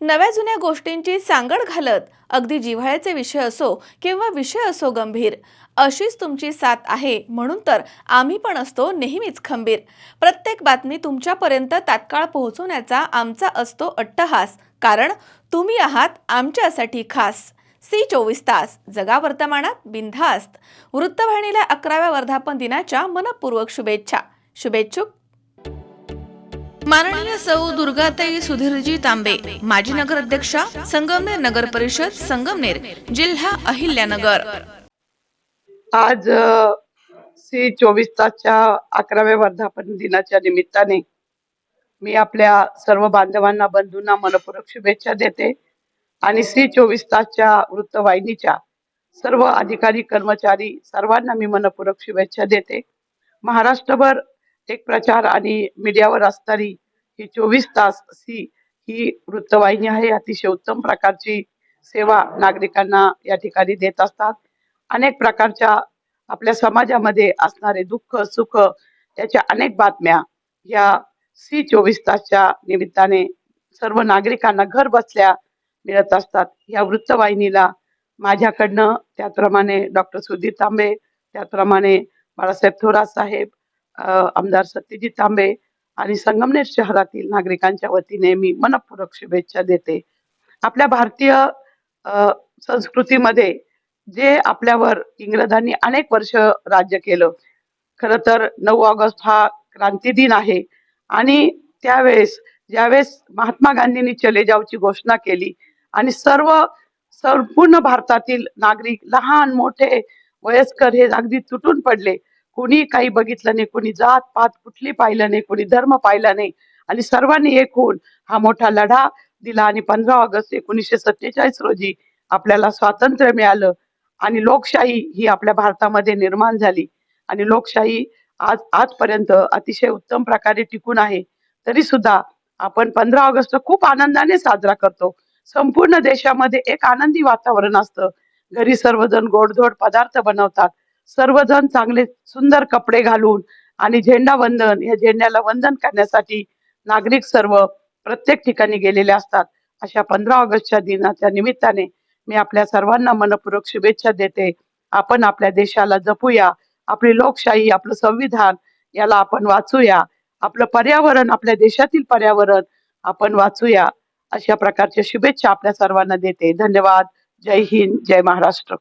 नव्या जुन्या गोष्टींची सांगड घालत अगदी जिव्हाळ्याचे विषय असो किंवा विषय असो गंभीर. अशीच तुमची साथ आहे म्हणून तर आम्ही पण असतो नेहमीच खंबीर. प्रत्येक बातमी तुमच्यापर्यंत तात्काळ पोहोचवण्याचा आमचा असतो अट्टहास. कारण तुम्ही आहात आमच्यासाठी खास. सी चोवीस तास. जगा वर्तमानात बिनधास्त. वृत्तवाहिनीला अकराव्या वर्धापन दिनाच्या मनपूर्वक शुभेच्छा. शुभेच्छुक माननीय सौ दुर्गाताई सुधीरजी तांबे माजी नगराध्यक्षा संगमनेर नगर परिषद संगमनेर जिल्हा अहिल्यानगर. आज सी चोवीस तासच्या अकराव्या वर्धापन दिनाच्या निमित्ताने मी आपल्या सर्व बांधवांना बंधूंना मनपूर्वक शुभेच्छा देते आणि सी चोवीस तासच्या वृत्तवाहिनीच्या सर्व अधिकारी कर्मचारी सर्वांना मी मनपूर्वक शुभेच्छा देते. महाराष्ट्रभर एक प्रचार आणि मीडियावर असणारी ही चोवीस तास सी ही वृत्तवाहिनी आहे. अतिशय उत्तम प्रकारची सेवा नागरिकांना या ठिकाणी देत असतात. अनेक प्रकारच्या आपल्या समाजामध्ये असणारे दुःख सुख त्याच्या अनेक बातम्या या सी चोवीस तासच्या निमित्ताने सर्व नागरिकांना घर बसल्या मिळत असतात. या वृत्तवाहिनीला माझ्याकडनं त्याचप्रमाणे डॉक्टर सुधीर तांबे त्याचप्रमाणे बाळासाहेब थोरात साहेब आमदार सत्यजित तांबे आणि संगमनेर शहरातील नागरिकांच्या वतीने मी मनपूर्वक शुभेच्छा देते. आपल्या भारतीय संस्कृतीमध्ये जे आपल्यावर इंग्रजांनी अनेक वर्ष राज्य केलं खर तर नऊ ऑगस्ट हा क्रांती दिन आहे आणि त्यावेळेस ज्यावेळेस महात्मा गांधींनी चले जावची घोषणा केली आणि सर्व संपूर्ण भारतातील नागरिक लहान मोठे वयस्कर हे अगदी तुटून पडले कोणी काही बघितलं नाही कोणी जात पात कुठली पाहिलं नाही कोणी धर्म पाहिला नाही. आणि सर्वांनी एक होऊन हा मोठा लढा दिला आणि पंधरा ऑगस्ट एकोणीसशे सत्तेचाळीस रोजी आपल्याला स्वातंत्र्य मिळालं आणि लोकशाही ही आपल्या भारतामध्ये निर्माण झाली. आणि लोकशाही आज आजपर्यंत अतिशय उत्तम प्रकारे टिकून आहे. तरी सुद्धा आपण पंधरा ऑगस्ट खूप आनंदाने साजरा करतो. संपूर्ण देशामध्ये एक आनंदी वातावरण असतं. घरी सर्वजण गोडधोड पदार्थ बनवतात. सर्वजण चांगले सुंदर कपडे घालून आणि झेंडा वंदन या झेंड्याला वंदन करण्यासाठी नागरिक सर्व प्रत्येक ठिकाणी गेलेले असतात. अशा पंधरा ऑगस्टच्या दिनाच्या निमित्ताने मी आपल्या सर्वांना मनपूर्वक शुभेच्छा देते. आपण आपल्या देशाला जपूया. आपली लोकशाही आपलं संविधान याला आपण वाचूया. आपलं पर्यावरण आपल्या देशातील पर्यावरण आपण वाचूया. अशा प्रकारच्या शुभेच्छा आपल्या सर्वांना देते. धन्यवाद. जय हिंद. जय महाराष्ट्र.